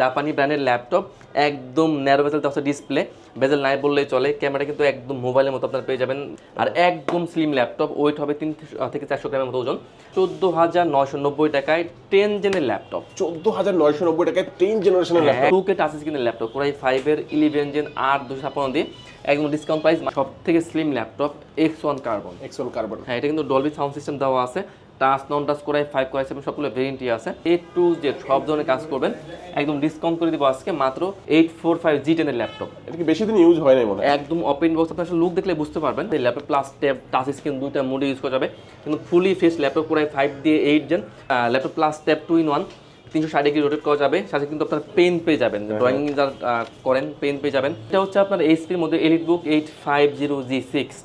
জাপানি ব্র্যান্ডের ল্যাপটপ একদম ন্যারো বেজেল দশটা ডিসপ্লে বেজেল নাই বললেই চলে। ক্যামেরা কিন্তু একদম মোবাইলের মতো আপনার পেয়ে যাবেন। আর একদম স্লিম ল্যাপটপ। ওয়েট হবে তিন থেকে চারশো গ্রামের মতো ওজন। চোদ্দ হাজার নয়শো নব্বই টাকায় টেন জেনের ল্যাপটপ। চোদ্দ হাজার নয়শো নব্বই টাকায় টেন জেনারেশনের ল্যাপটপ। টু কে টাচ স্ক্রিনের ল্যাপটপ। কোরাই ফাইভের ইলেভেন জেন আট দুশো ছাপ্পান্ন দিয়ে একদম ডিসকাউন্ট প্রাইস সব থেকে slim laptop X one carbon exon carbon হ্যাঁ এটা কিন্তু ডলবি সাউন্ড সিস্টেম দেওয়া আছে। Touch non touch core i five core i seven সবগুলো ভেরিয়েন্টই আছে। এ টু জেড সব ধরনের কাজ করবেন একদম ডিসকাউন্ট করে দিব আজকে মাত্র এইট ফোর ফাইভ জি টেনের ল্যাপটপ এটা কি বেশি দিন ইউজ হয় না মনে একদম ওপেন বক্স আপনার লুক দেখলে বুঝতে পারবেন। এই laptop plus tab touch screen দুইটা মোডে ইউজ করা যাবে। কিন্তু fully face laptop core i five দিয়ে eight gen laptop plus tab two in one তিনশো ষাট ডিগ্রি রোটেট করা যাবে। সাথে কিন্তু আপনার পেন পেয়ে যাবেন। ড্রয়িং যারা করেন পেন পেয়ে যাবেন। এটা হচ্ছে আপনার এইচপির মধ্যে elite book eight five zero G six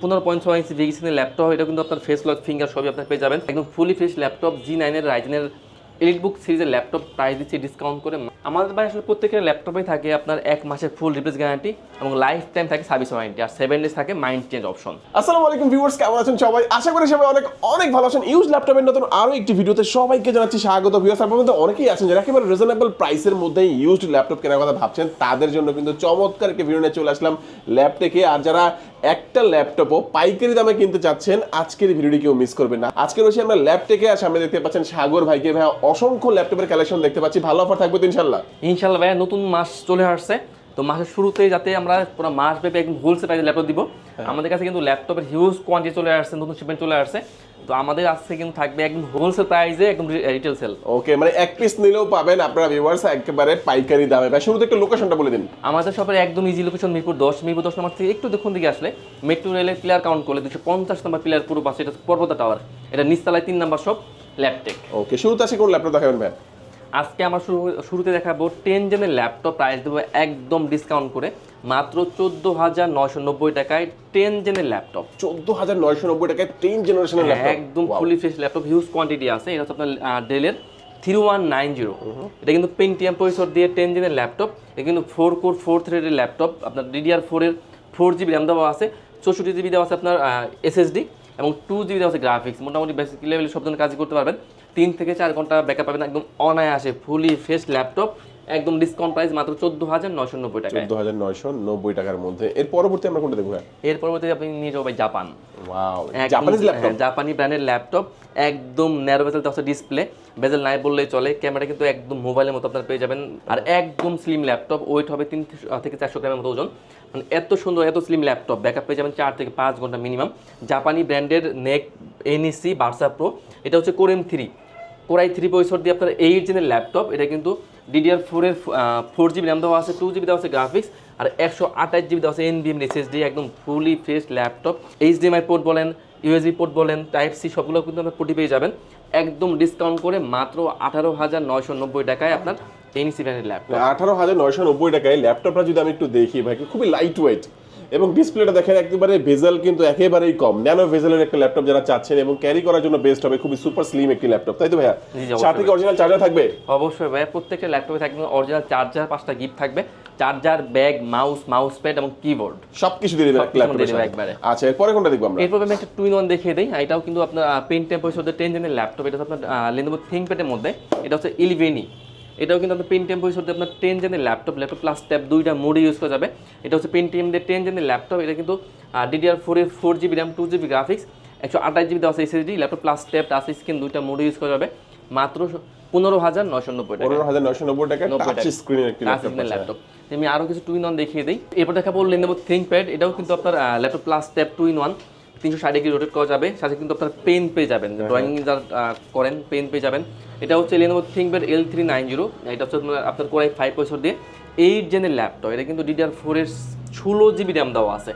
পনেরো পয়েন্ট ছয় ইঞ্চি ভিগিসিনের ল্যাপটপ এটা কিন্তু আপনার ফেস লক ফিঙ্গার সবই আপনার পেয়ে যাবেন। একদম ফুলি ফ্রেশ ল্যাপটপ জি নাইনের রাইজেনের এলিট বুক সিরিজের ল্যাপটপ প্রাইস দিচ্ছি ডিসকাউন্ট করে। আমাদের বাড়ি আসলে প্রত্যেকের ল্যাপটপে থাকে আপনার এক মাসের ফুল রিপ্লেস গ্যারান্টি এবং লাইফ টাইম থাকে সার্ভিস ওয়ারেন্টি আর সেভেন ডেজ থাকে মাইন্ড চেঞ্জ অপশন আসসালামু আলাইকুম ভিউয়ার্স কেমন আছেন সবাই? আশা করি সবাই অনেক অনেক ভালো আছেন। ইউজ ল্যাপটপের নতুন আরও একটি ভিডিওতে সবাইকে জানাচ্ছি স্বাগত। ভিউয়ার্স আপনার মধ্যে অনেকেই আছেন যারা একেবারে রিজনেবল প্রাইসের মধ্যে ইউজড ল্যাপটপ কেনার কথা ভাবছেন, তাদের জন্য কিন্তু চমৎকার একটি ভিডিও নিয়ে চলে আসলাম ল্যাপটেকে আর যারা একটা ল্যাপটপও পাইকারি দামে কিনতে চাচ্ছেন, আজকের ভিডিওটি কেউ মিস করবেন না। আজকে রয়েছে আমরা ল্যাপটেকে আর সামনে দেখতে পাচ্ছেন সাগর ভাইকে। ভাই অসংখ্য ল্যাপটপের কালেকশন দেখতে পাচ্ছি। ভালো অফার থাকবে তো ইনশাল্লাহ ইনশাল্লাহ ভাইয়া, নতুন মাস চলে আসছে। তো মাসের শুরুতে যাতে আমরা পুরো মাস ব্যাপী একদম হোলসেল প্রাইসে ল্যাপটপ দিব। আমাদের কাছে কিন্তু ল্যাপটপের হিউজ কোয়ান্টিটি চলে আসছে নতুন শিপমেন্ট চলে আসছে। তো আমাদের আজকে কিন্তু থাকবে একদম হোলসেল প্রাইসে একদম রিটেল সেল ওকে মানে এক পিস নিলেও পাবেন আপনারা ভিউয়ার্স একেবারে পাইকারি দামে। ভাই শুরুতে একটু লোকেশনটা বলে দিন। আমাদের শপের একদম ইজি লোকেশন মিরপুর দশ মিরপুর দশ নম্বর থেকে একটু দেখুন দিকে আসলে। মেট্রো রেলের প্লেয়ার কাউন্ট করলে দুশো পঞ্চাশ নম্বর প্লেয়ার পুরো পাশে এটা পর্বতা টাওয়ার এটা নিচতলায় তিন নম্বর শপ ল্যাপটেক ওকে শুরুতে আসি কোন ল্যাপটপ দেখাবেন ভাই? আজকে আমার শুরু শুরুতে দেখাবো টেন জেনের ল্যাপটপ প্রাইস দেবো একদম ডিসকাউন্ট করে। মাত্র চোদ্দ হাজার নয়শো নব্বই টাকায় টেন জেনের ল্যাপটপ চোদ্দ হাজার নয়শো নব্বই টাকায় টেন জেনারেশনের ল্যাপটপ একদম fully fresh laptop huge quantity আছে। এটা হচ্ছে আপনার ডেলের থ্রি ওয়ান নাইন জিরো এটা কিন্তু পেন্টিএম পরিসর দিয়ে টেন জিনের ল্যাপটপ এটা কিন্তু ফোর কোর ফোর থ্রেডের ল্যাপটপ আপনার ডিডিআর ফোরের ফোর জিবি র্যাম দেওয়া আছে। চৌষট্টি জিবি দেওয়া আছে আপনার এসএসডি এবং টু জিবি দেওয়া আছে গ্রাফিক্স মোটামুটি বেসিক লেভেলে সব ধরনের কাজ করতে পারবেন। তিন থেকে চার ঘণ্টা ব্যাকআপ পাবেন একদম অনায়াসে ফুলি ফ্রেশ ল্যাপটপ একদম ডিসকাউন্ট প্রাইস মাত্র চোদ্দ হাজার নয়শো নব্বই টাকা চোদ্দ হাজার নয়শো নব্বই টাকার মধ্যে। এর পরবর্তী আমরা কোনটা দেখব এর পরবর্তী আপনি নিয়ে যাব জাপান। জাপানি ব্র্যান্ডের ল্যাপটপ একদম ন্যারো বেসেল তো ডিসপ্লে বেজেল নাই বললেই চলে ক্যামেরা কিন্তু একদম মোবাইলের মতো আপনারা পেয়ে যাবেন। আর একদম স্লিম ল্যাপটপ ওয়েট হবে তিন থেকে চারশো গ্রামের মতো ওজন। মানে এত সুন্দর এত স্লিম ল্যাপটপ ব্যাকআপ পেয়ে যাবেন চার থেকে পাঁচ ঘণ্টা মিনিমাম জাপানি ব্র্যান্ডের নেক এনইসি বার্সা প্রো এটা হচ্ছে core m three core i three পয়সর দিয়ে আপনার এইট জেনের ল্যাপটপ এটা কিন্তু ডিডিআর ফোরের ফোর জিবি র্যাম দেওয়া আছে টু জিবি দেওয়া আছে গ্রাফিক্স আর একশো আঠাশ জিবি দেওয়া আছে এনবিএম এসএসডি একদম fully fresh laptop HDMI port বলেন ইউএসবি পোর্ট বলেন টাইপ সি সবগুলো কিন্তু আপনার পোর্টই পেয়ে যাবেন। একদম ডিসকাউন্ট করে মাত্র আঠারো হাজার নয়শো নব্বই টাকায় আপনার এনইসি ব্র্যান্ডের ল্যাপটপ আঠারো হাজার নয়শো নব্বই টাকায় ল্যাপটপটা যদি আমি একটু দেখি ভাই খুবই লাইট ওয়েট এবং ডিসপ্লেটা দেখেন একেবারে ভেজাল কিন্তু একেবারেই কম। ন্যানো ভেজালের একটা ল্যাপটপ যারা চাচ্ছেন এবং ক্যারি করার জন্য বেস্ট হবে খুবই সুপার স্লিম একটি ল্যাপটপ তাই তো ভাইয়া? সাথে কি অরিজিনাল চার্জার থাকবে? অবশ্যই ভাইয়া প্রত্যেকটা ল্যাপটপে থাকবে অরিজিনাল চার্জার পাঁচটা গিফট থাকবে। Charger bag mouse mouse pad এবং কিবোর্ড। সবকিছু দিয়ে দেবে একবারে। আচ্ছা এরপরে কোনটা দেখব আমরা? এরপর আমি একটা টু ইন ওয়ান দেখিয়ে দিই। এটাও কিন্তু আপনার পেন টেম্পোর সাথে টেন জেনের ল্যাপটপ এটা আপনার লেনোভো থিঙ্কপ্যাডের মধ্যে। এটা হচ্ছে ইলিভেনি এটাও কিন্তু আপনার পেন টেম্পোর সাথে আপনার টেন জেনের ল্যাপটপ ল্যাপটপ প্লাস ট্যাব দুইটা মোডে ইউজ করা যাবে। এটা হচ্ছে পেন টেম দিয়ে টেন জেনের ল্যাপটপ এটা কিন্তু ডিডিআর ফোরের four GB RAM two GB graphics একশো আঠাশ জিবি দেওয়া SSD laptop plus tab touch screen দুইটা মোডে ইউজ করা যাবে। মাত্র পনেরো হাজার নয়শো নব্বই টাকা। পনেরো হাজার নয়শো নব্বই টাকা টাচ স্ক্রিনের একটি ল্যাপটপ আমি আরও কিছু টু ইন ওয়ান দেখিয়ে দিই। এরপর দেখাবো লেনোভো থিঙ্কপ্যাড এটাও কিন্তু আপনার laptop plus tab two in one তিনশো ষাট ডিগ্রি রোটেট করা যাবে। সাথে কিন্তু আপনার পেন পেয়ে যাবেন। ড্রয়িং যারা করেন পেন পেয়ে যাবেন। এটা হচ্ছে Lenovo ThinkPad L three nine zero এটা হচ্ছে আপনার কোরাই ফাইভ পয়সর দিয়ে। এইট জেনের ল্যাপটপ এটা কিন্তু ডিডিআর ফোরের ষোলো জিবি র্যাম দেওয়া আছে।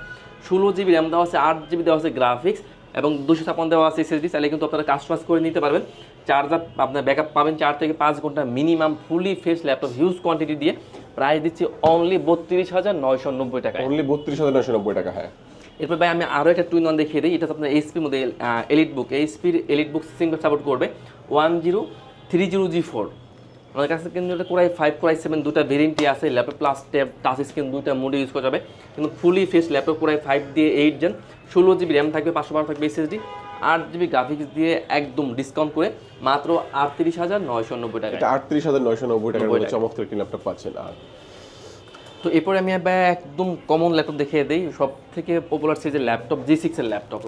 ষোলো জিবি র্যাম দেওয়া আছে আট জিবি দেওয়া আছে গ্রাফিক্স এবং দুশো ছাপ্পান্ন দেওয়া আছে এসএসডি চাইলে কিন্তু আপনারা কাস্টমাইজ করে নিতে পারবেন। চার্জার আপনার ব্যাকআপ পাবেন চার থেকে পাঁচ ঘণ্টা minimum fully fresh laptop huge quantity দিয়ে। প্রাইস দিচ্ছি অনলি বত্রিশ হাজার নয়শো নব্বই টাকা অনলি বত্রিশ হাজার নয়শো নব্বই টাকা হ্যাঁ। এরপর ভাই আমি আরও একটা টুইন ওয়ান দেখিয়ে দিই। এটা আপনার এইচপির মধ্যে এলিট বুক এইচপির এলিট বুক সিঙ্গল সাপোর্ট করবে। One zero three zero G four আমাদের কাছে কিন্তু এটা কোরাই ফাইভ কোরাই সেভেন দুটা ভেরিয়েন্টই আছে। Laptop plus tab touch screen দুইটা মোডে ইউজ করা যাবে। কিন্তু fully face laptop core i five দিয়ে এইট জেন ষোলো জিবি র্যাম থাকবে পাঁচশো বারো থাকবে এসএসডি আট জিবি গ্রাফিক্স দিয়ে একদম ডিসকাউন্ট করে মাত্র আটত্রিশ হাজার নয়শো নব্বই টাকা এটা আটত্রিশ হাজার নয়শো নব্বই টাকার 90 মধ্যে টাকা। চমৎকার একটি ল্যাপটপ পাচ্ছেন আর। তো এরপরে আমি একদম কমন ল্যাপটপ দেখিয়ে দিই সব থেকে পপুলার সিরিজের ল্যাপটপ জি সিক্সের ল্যাপটপ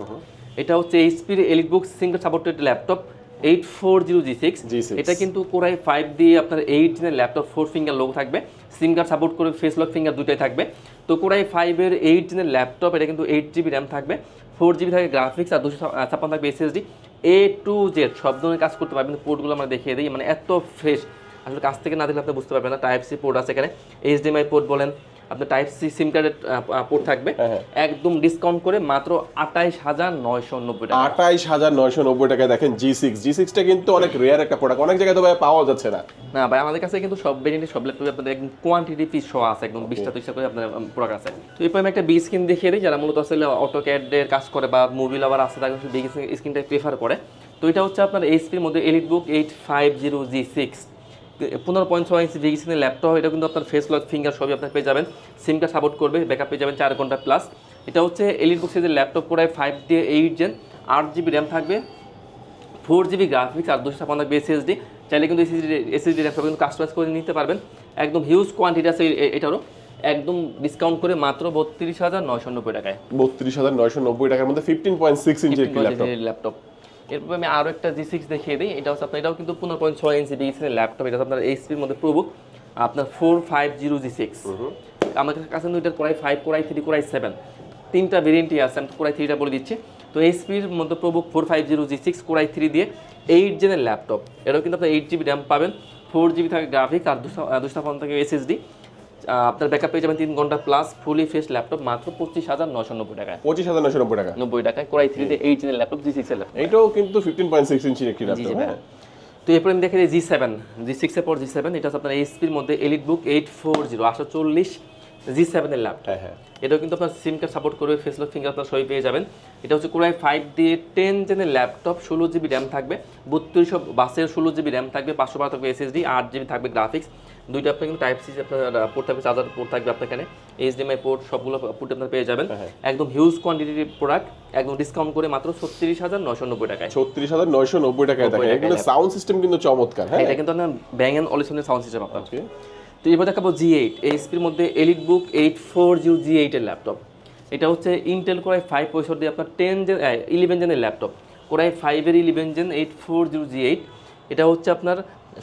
এটা হচ্ছে এইচপির elite book single supported laptop eight four zero G six G6 এটা কিন্তু কোরাই ফাইভ দিয়ে আপনার এইট জেনের ল্যাপটপ ফোর ফিঙ্গার লোক থাকবে। সিঙ্গার সাপোর্ট করে ফেস লক ফিঙ্গার দুটাই থাকবে। তো কোরাই ফাইভের এইট জেনের ল্যাপটপ এটা কিন্তু এইট জিবি র্যাম থাকবে। ফোর জিবি থাকে গ্রাফিক্স আর দুশো ছাপ্পান্ন থাকবে এসএসডি এ টু জেড সব ধরনের কাজ করতে পারবেন। পোর্টগুলো আমরা দেখিয়ে দিই মানে এত ফ্রেশ আসলে কাছ থেকে না দেখলে আপনি বুঝতে পারবেন না। টাইপ সি পোর্ট আছে এখানে। এইচডিএমআই পোর্ট বলেন আপনার টাইপ সি সিম কার্ডের পোর্ট থাকবে। হ্যাঁ, হ্যাঁ। একদম ডিসকাউন্ট করে মাত্র আঠাইশ হাজার নয়শো নব্বই টাকা। আঠাইশ হাজার নয়শো নব্বই টাকায় দেখেন জি সিক্স জি সিক্সটা কিন্তু অনেক রেয়ার একটা প্রোডাক্ট অনেক জায়গায় তো ভাই পাওয়া যাচ্ছে না। না ভাই আমাদের কাছে কিন্তু সব ভেরিয়েন্টের সব ল্যাপটপে আপনাদের একদম কোয়ান্টিটি পিস সহ আছে একদম বিশটা তিরিশটা করে আপনার প্রোডাক্ট আছে। তো এরপর আমি একটা বি স্ক্রিন দেখিয়ে দিই যারা মূলত আসলে অটো ক্যাডের কাজ করে বা মুভি লাভার আছে তারা বিগ স্ক্রিনটা প্রেফার করে। তো এটা হচ্ছে আপনার এইচপির মধ্যে elite book eight five zero G six পনেরো পয়েন্ট ছয় ইঞ্চি বিগ স্ক্রিনের ল্যাপটপ এটা কিন্তু আপনার ফেস লক ফিঙ্গার সবই আপনার পেয়ে যাবেন। সিম কার্ড সাপোর্ট করবে ব্যাকআপ পেয়ে যাবেন চার ঘণ্টা প্লাস এটা হচ্ছে এলিট বুক সিরিজের ল্যাপটপ পুরাই ফাইভ দিয়ে এইট জেন আট জিবি র্যাম থাকবে ফোর জিবি গ্রাফিক্স আর দুশো ছাপান্ন এসএসডি চাইলে কিন্তু এসএসডি এসএসডি ল্যাপটপ কিন্তু কাস্টমাইজ করে নিতে পারবেন। একদম হিউজ কোয়ান্টিটি আছে এটারও। একদম ডিসকাউন্ট করে মাত্র বত্রিশ হাজার নয়শো নব্বই টাকায়। বত্রিশ হাজার নয়শো নব্বই টাকার মধ্যে fifteen point six inch laptop এরপর আমি আরও একটা জি সিক্স দেখিয়ে দিই। এটা হচ্ছে আপনার এটাও কিন্তু পনেরো পয়েন্ট ছয় ইঞ্চি বিএসএন ল্যাপটপ এটা আপনার এইচপির মধ্যে প্রবুক আপনার four five zero G six আমাদের কাছে কিন্তু এটার core i five core i three core i seven তিনটা ভেরিয়েন্টই আছে আমি কোরাই থ্রিটা বলে দিচ্ছি। তো এইচপির মধ্যে ProBook four five zero G six core i three দিয়ে এইট জেনের ল্যাপটপ এটাও কিন্তু আপনার এইট জিবি র্যাম পাবেন ফোর জিবি থাকে গ্রাফিক্স আর দুশো দুশো থাকে এসএসডি আপনার ব্যাকআপ পেয়ে যাবেন তিন ঘণ্টা প্লাস ফুলি ফ্রেশ ল্যাপটপ মাত্র পঁচিশ হাজার নশো নব্বই টাকায়। পঁচিশ হাজার নয়শো নব্বই টাকা। নব্বই টাকায় কোরাই থ্রি দিয়ে এইট জেনের ল্যাপটপ জি সিক্সের ল্যাপটপ এইটাও কিন্তু ফিফটিন পয়েন্ট সিক্স ইঞ্চির একটি ল্যাপটপ তো এরপর আমি দেখে জি সেভেন জি সিক্সের পর জি সেভেন এটা আপনার এইচপির মধ্যে elite book eight four zero আটশো চল্লিশ জি সেভেনের ল্যাপটপ হ্যাঁ হ্যাঁ। এটাও কিন্তু আপনার সিম কার্ড সাপোর্ট করবে ফেসলক ফিঙ্গার আপনার সই পেয়ে যাবেন। এটা হচ্ছে কোরাই ফাইভ দিয়ে টেন জেনের ল্যাপটপ ষোলো জিবি র্যাম থাকবে। বত্রিশশো বাসের ষোলো জিবি র্যাম থাকবে পাঁচশো বারো থাকবে এসএসডি আট জিবি থাকবে গ্রাফিক্স দুইটা আপনার কিন্তু টাইপ সি আপনার পোর্ট থাকবে চার্জার পোর্ট থাকবে আপনার এখানে। এইচডিএমআই পোর্ট সবগুলো পোর্ট আপনার পেয়ে যাবেন। হ্যাঁ। একদম হিউজ কোয়ান্টিটির প্রোডাক্ট একদম ডিসকাউন্ট করে মাত্র ছত্রিশ হাজার নশো নব্বই টাকায়। ছত্রিশ হাজার নয়শো নব্বই টাকায় সাউন্ড সিস্টেম কিন্তু চমৎকার হ্যাঁ? এটা কিন্তু আপনার ব্যাং অ্যান্ড অলিসনের সাউন্ড সিস্টেম আপনার. তো এবার দেখাবো জি এইট এইচপির মধ্যে elite book eight four zero G এইটের ল্যাপটপ এটা হচ্ছে ইন্টেল কোরাই ফাইভ পঁয়ষট্টি আপনার টেন জেন ইলেভেন জেনের ল্যাপটপ কোরাই ফাইভের eleven gen eight four zero G eight এটা হচ্ছে আপনার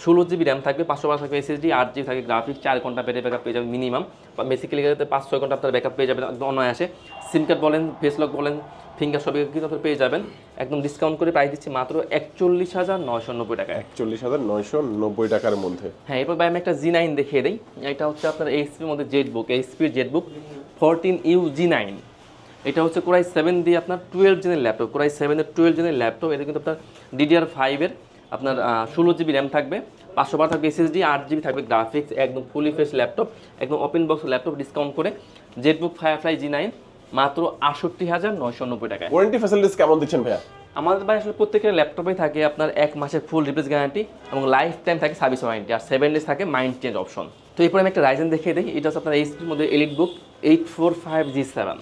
ষোলো জিবি র্যাম থাকবে পাঁচশো বারো থাকবে এসএসডি আট জিবি থাকবে গ্রাফিক্স চার ঘণ্টা পেটে ব্যাকআপ পেয়ে যাবেন মিনিমাম বা বেসিক্যালি পাঁচ ছয় ঘণ্টা আপনার ব্যাকআপ পেয়ে যাবেন একদম অনায়াসে। সিম কার্ড বলেন ফেস লক বলেন ফিঙ্গার সবই কিন্তু আপনার পেয়ে যাবেন। একদম ডিসকাউন্ট করে প্রাইস দিচ্ছি মাত্র একচল্লিশ হাজার নয়শো নব্বই টাকা একচল্লিশ হাজার নয়শো নব্বই টাকার মধ্যে। হ্যাঁ এরপর ভাই আমি একটা জি নাইন দেখিয়ে দিই। এটা হচ্ছে আপনার এইচপির মধ্যে Z book এইচপির Z book fourteen U G nine এটা হচ্ছে কোরাই সেভেন দিয়ে আপনার টুয়েলভ জেনের ল্যাপটপ কোরাই সেভেনের টুয়েলভ জেনের ল্যাপটপ এটা কিন্তু আপনার ডিডিআর ফাইভের আপনার ষোলো জিবি র্যাম থাকবে পাঁচশো বারো থাকবে এসএসডি আট জিবি থাকবে গ্রাফিক্স একদম ফুলি ফ্রেশ ল্যাপটপ একদম ওপেন বক্স ল্যাপটপ ডিসকাউন্ট করে Z book Firefly G nine মাত্র আটষট্টি হাজার নয়শো নব্বই টাকায়। ওয়ারেন্টি ফ্যাসিলিটিস কেমন দিচ্ছেন ভাইয়া? আমাদের ভাই আসলে প্রত্যেকের ল্যাপটপে থাকে আপনার এক মাসের ফুল রিপ্লেস গ্যারান্টি এবং লাইফ টাইম থাকে সার্ভিস ওয়ারেন্টি আর সেভেন ডেজ থাকে মাইন্ড চেঞ্জ অপশন তো এরপরে আমি একটা রাইজেন দেখিয়ে দিই এটা হচ্ছে আপনার এইচপির মধ্যে elite book eight four five G seven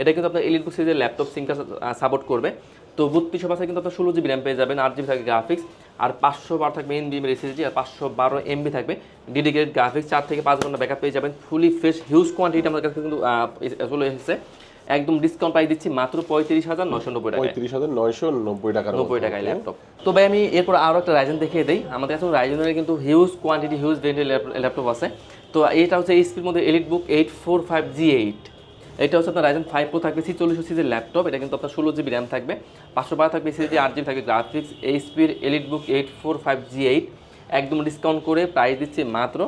এটা কিন্তু আপনার এলিট বুক সিরিজের ল্যাপটপ সিঙ্কার সাপোর্ট করবে। তো বত্রিশশো পাশে কিন্তু আপনার ষোলো জিবি র্যাম পেয়ে যাবেন আট জিবি থাকবে গ্রাফিক্স আর পাঁচশো বারো থাকবে এন বিএমের এসএসডি আর পাঁচশো বারো এমবি থাকবে ডেডিকেটেড গ্রাফিক্স চার থেকে পাঁচ ঘণ্টা ব্যাকআপ পেয়ে যাবেন ফুলি ফ্রেশ হিউজ কোয়ান্টিটি আমাদের কাছে কিন্তু চলে এসেছে। একদম ডিসকাউন্ট পাই দিচ্ছি মাত্র পঁয়ত্রিশ হাজার নশো নব্বই টাকা পঁয়ত্রিশ হাজার নয়শো নব্বই টাকা নব্বই টাকায় ল্যাপটপ তো ভাই আমি এরপর আরও একটা রাইজেন দেখিয়ে দিই। আমাদের কাছে রাইজেনের কিন্তু হিউজ কোয়ান্টিটি হিউজ ভেরিয়েন্টের ল্যাপটপ আছে। তো এটা হচ্ছে এই এইচপির মধ্যে elite book eight four five G eight এটা হচ্ছে আপনার রাইজেন ফাইভ প্রো থাকবে ছিচল্লিশ সিজের ল্যাপটপ এটা কিন্তু আপনার ষোলো জিবি র্যাম থাকবে। পাঁচশো বারো থাকবে সিজি আট জিবি থাকবে graphics এইচপির elite book eight four five G eight একদম ডিসকাউন্ট করে প্রাইস দিচ্ছে মাত্র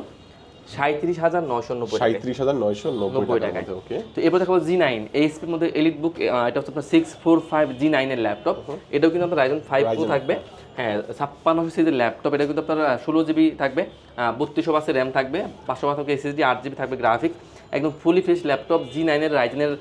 সাঁত্রিশ হাজার নশো নব্বই টাকা সাঁত্রিশ হাজার নয়শো নব্বই টাকায় ওকে তো এরপর দেখাবো জি নাইন এইচপির মধ্যে এলিট বুক এটা হচ্ছে আপনার সিক্স ফোর ফাইভ জি নাইনের ল্যাপটপ এটাও কিন্তু আপনার রাইজন ফাইভ প্রো থাকবে। হ্যাঁ ছাপ্পান্নশো সিজের ল্যাপটপ এটা কিন্তু আপনার ষোলো জিবি থাকবে। বত্রিশশো বাসের র্যাম থাকবে। পাঁচশো বাস থাকবে এসএসডি আট জিবি থাকবে গ্রাফিক্স একদম ফুলি ফ্রেশ ল্যাপটপ জি নাইনের রাইজেনের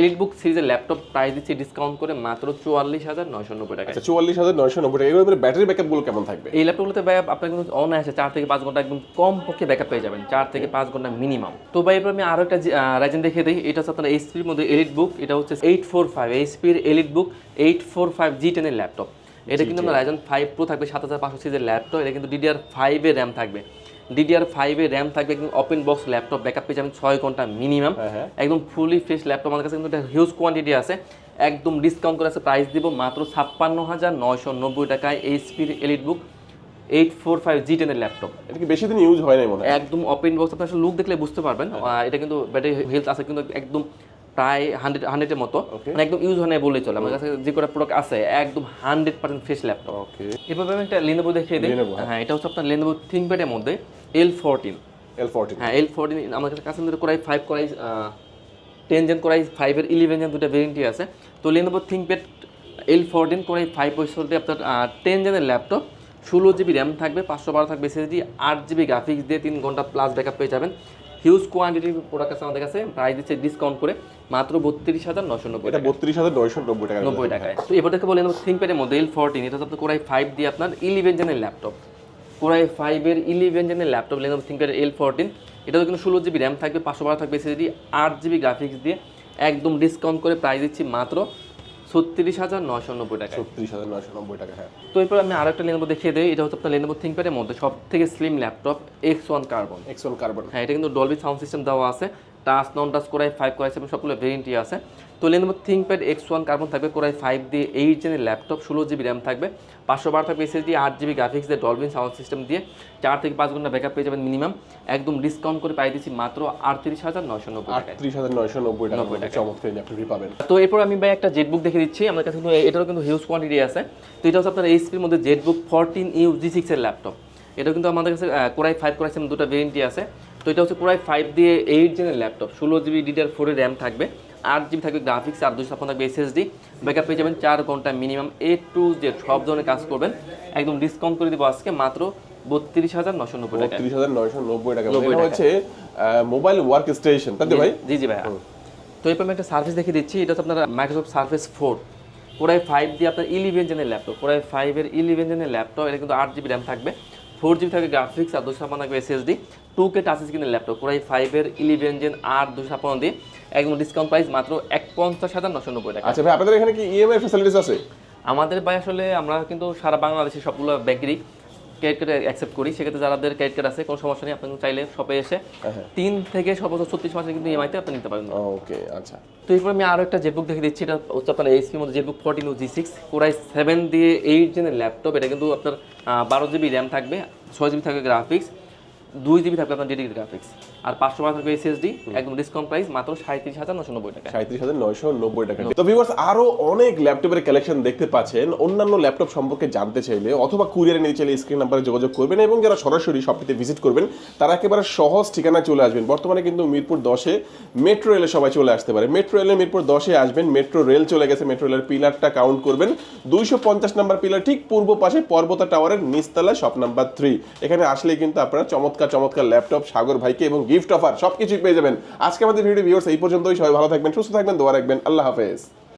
এলিট বুক সিরিজের ল্যাপটপ প্রাইস দিচ্ছি ডিসকাউন্ট করে মাত্র চুয়াল্লিশ হাজার নয়শো নব্বই টাকা আচ্ছা চুয়াল্লিশ হাজার নয়শো নব্বই টাকা। এগুলোর ব্যাটারি ব্যাকআপগুলো কেমন থাকবে? এই ল্যাপটপগুলোতে ভাই আপনার কিন্তু অনায়াসে চার থেকে পাঁচ ঘণ্টা একদম কম পক্ষে ব্যাকআপ পেয়ে যাবেন চার থেকে পাঁচ ঘণ্টা মিনিমাম তো ভাই এরপর আমি আরও একটা রাইজেন দেখে দিই। এটা হচ্ছে আপনার এইচপির মধ্যে এলিট বুক এটা হচ্ছে eight four five এইচপির elite book eight four five G টেনের ল্যাপটপ এটা কিন্তু আপনার রাইজন ফাইভ প্রো থাকবে সাত হাজার পাঁচশো সিজের ল্যাপটপ এটা কিন্তু ডিডিআর ফাইভে র্যাম থাকবে। ডিডিআর ফাইভে র্যাম থাকবে একদম ওপেন বক্স ল্যাপটপ ব্যাকআপ পেয়ে আমি ছয় ঘণ্টা মিনিমাম হ্যাঁ, হ্যাঁ। একদম ফুলি ফ্রেশ ল্যাপটপ আমাদের কাছে কিন্তু একটা হিউজ কোয়ান্টিটি আছে। একদম ডিসকাউন্ট করে আছে প্রাইস দিব মাত্র ছাপ্পান্ন হাজার নয়শো নব্বই টাকায় এইচপির EliteBook eight four five G টেনের ল্যাপটপ এটা কি বেশি দিন ইউজ হয় নাই মনে হয়? একদম ওপেন বক্স আপনার লুক দেখলে বুঝতে পারবেন। হ্যাঁ। এটা কিন্তু ব্যাটারি হেলথ আছে কিন্তু একদম প্রায় হান্ড্রেড হান্ড্রেডের মতো. মানে একদম ইউজ হয় না বললেই চলে। আমার কাছে যে কটা প্রোডাক্ট আছে একদম hundred percent fresh laptop okay এভাবে আমি একটা লেনোভো দেখিয়ে দিই। হ্যাঁ। হ্যাঁ এটা হচ্ছে আপনার লেনোভো থিঙ্কপ্যাডের মধ্যে এল ফোরটিন এল ফোরটিন হ্যাঁ এল ফোরটিন আমার কাছে কাছে করাই ফাইভ করাই টেন জেন করাই ফাইভের ইলেভেন জেন দুটো ভেরিয়েন্টই আছে। তো Lenovo ThinkPad L fourteen core i five পয়সা দিয়ে আপনার টেন জেনের ল্যাপটপ ষোলো জিবি র্যাম থাকবে পাঁচশো বারো থাকবে এসএসডি আট জিবি গ্রাফিক্স দিয়ে তিন ঘণ্টা প্লাস ব্যাকআপ পেয়ে যাবেন। হিউজ কোয়ান্টিটির প্রোডাক্ট আছে আমাদের কাছে। প্রাইস দিচ্ছে ডিসকাউন্ট করে মাত্র বত্রিশ হাজার নশো নব্বই এটা বত্রিশ হাজার নয়শো নব্বই টাকা নব্বই টাকায়। তো এবার থেকে বলেন থিঙ্কপ্যাডের মধ্যে এল ফোরটিন এটা হচ্ছে আপনার কোরাই ফাইভ দিয়ে আপনার ইলেভেন জেনের ল্যাপটপ কোরাই ফাইভের eleven জেনের laptop Lenovo ThinkPad L fourteen এটাও কিন্তু ষোলো জিবি র্যাম থাকবে পাঁচশো বারো থাকবে এসএসডি আট জিবি গ্রাফিক্স দিয়ে। একদম ডিসকাউন্ট করে প্রাইস দিচ্ছি মাত্র ছত্রিশ হাজার নশো নব্বই টাকা ছত্রিশ হাজার নয়শো নব্বই টাকা হ্যাঁ। তো এরপর আমি আর একটা লেনোভো দেখিয়ে দিই এটা হচ্ছে আপনার লেনোভো থিঙ্কপ্যাডের মধ্যে সব থেকে slim laptop X one carbon X one carbon হ্যাঁ এটা কিন্তু ডলবি সাউন্ড সিস্টেম দেওয়া আছে। Touch non touch core i five core i seven সবগুলো ভেরিয়েন্টই আছে। তো Lenovo ThinkPad X one carbon থাকবে কোরাই ফাইভ দিয়ে এইট জেনের ল্যাপটপ ষোলো জিবি র্যাম থাকবে। পাঁচশো বার থাকবে এসএসডি আট জিবি গ্রাফিক্স দিয়ে ডলবিন সাউন্ড সিস্টেম দিয়ে। চার থেকে পাঁচ ঘণ্টা ব্যাকআপ পেয়ে যাবেন মিনিমাম একদম ডিসকাউন্ট করে পাই দিচ্ছি মাত্র আটত্রিশ হাজার নয়শো নব্বই আটত্রিশ হাজার নয়শো নব্বই টাকা চমৎকার পাবেন। তো এরপর আমি ভাই একটা জেটবুক দেখে দিচ্ছি। আমার কাছে কিন্তু এটারও কিন্তু হিউজ কোয়ান্টিটি আছে। তো এটা হচ্ছে আপনার এইচপির মধ্যে জেটবুক ফোরটিন ইউ জি সিক্সের ল্যাপটপ এটা কিন্তু আমাদের কাছে কোরাই ফাইভ কোরাই সেভেন দুটো ভেরিয়েন্টই আছে। তো এটা হচ্ছে কোরাই ফাইভ দিয়ে এইট জেনের ল্যাপটপ ষোলো জিবি ডিডিআর ফোরের র্যাম থাকবে আট জিবি থাকবে গ্রাফিক্স আর দুশো থাকবে এসএসডি ব্যাকআপ পেয়ে যাবেন চার ঘণ্টা মিনিমাম এ টু জেড সব ধরনের কাজ করবেন। একদম ডিসকাউন্ট করে দিব আজকে মাত্র বত্রিশ হাজার নশো নব্বই টাকা বত্রিশ হাজার নয়শো নব্বই টাকা। 90 এটা টাকা। হচ্ছে মোবাইল ওয়ার্ক স্টেশন তাই ভাই? জি জি ভাই তো এরপর আমি একটা সার্ভিস দেখিয়ে দিচ্ছি। এটা হচ্ছে আপনার Microsoft Surface four core i five দিয়ে আপনার ইলেভেন জেনের ল্যাপটপ কোরাই ফাইভের ইলেভেন জেনের ল্যাপটপ এটা কিন্তু আট জিবি র্যাম থাকবে। ফোর জিবি থাকবে গ্রাফিক্স আর দুশো থাকবে এসএসডি টু কে টাচ স্ক্রিনের ল্যাপটপ কোরাই ফাইভের ইলেভেন জেন আট দুশো ছাপ্পান্ন দিয়ে একদম ডিসকাউন্ট প্রাইস মাত্র এক পঞ্চাশ হাজার নশো নব্বই টাকা। আচ্ছা ভাই আপনাদের এখানে কি ইএমআই ফ্যাসিলিটিস আছে? আমাদের ভাই আসলে আমরা কিন্তু সারা বাংলাদেশে সবগুলো ব্যাংকেরই ক্রেডিট কার্ড অ্যাকসেপ্ট করি। সেক্ষেত্রে যাদের ক্রেডিট কার্ড আছে কোনো সমস্যা নেই আপনি চাইলে শপে এসে হ্যাঁ। তিন থেকে সর্বোচ্চ ছত্রিশ মাসে কিন্তু ইএমআইতে আপনি নিতে পারবেন। ওকে আচ্ছা। তো এরপর আমি আরও একটা জেটবুক দেখে দিচ্ছি এটা হচ্ছে আপনার এইচপির মধ্যে ZBook fourteen G six core i seven দিয়ে এইট জেনের ল্যাপটপ এটা কিন্তু আপনার বারো জিবি র্যাম থাকবে ছয় জিবি থাকবে গ্রাফিক্স দুই জিবি থাকবে আপনার ডেডিকেট গ্রাফিক্স আর পাঁচশো থাকবে এসএসডি একদম ডিসকাউন্ট প্রাইস মাত্র সাঁত্রিশ হাজার নশো নব্বই টাকা। সাঁত্রিশ হাজার নয়শো নব্বই টাকা। তো ভিউয়ার্স আরও অনেক ল্যাপটপের কালেকশন দেখতে পাচ্ছেন। অন্যান্য ল্যাপটপ সম্পর্কে জানতে চাইলে অথবা কুরিয়ারে নিয়ে চাইলে স্ক্রিন নাম্বারে যোগাযোগ করবেন এবং যারা সরাসরি শপটিতে ভিজিট করবেন, তারা একেবারে সহজ ঠিকানায় চলে আসবেন। বর্তমানে কিন্তু মিরপুর দশে মেট্রো রেলে সবাই চলে আসতে পারে। মেট্রো রেলে মিরপুর দশে আসবেন মেট্রো রেল চলে গেছে মেট্রো রেলের পিলারটা কাউন্ট করবেন। দুইশো পঞ্চাশ নাম্বার পিলার ঠিক পূর্ব পাশে পর্বতা টাওয়ারের নিচতলায় শপ নাম্বার থ্রি এখানে আসলেই কিন্তু আপনারা চমৎকার চমৎকার ল্যাপটপ সাগর ভাইকে এবং গিফট অফার সবকিছুই পেয়ে যাবেন। আজকে আমাদের ভিডিও ভিউর্স এই পর্যন্তই। সবাই ভালো থাকবেন, সুস্থ থাকবেন, দোয়া রাখবেন। আল্লাহ হাফেজ।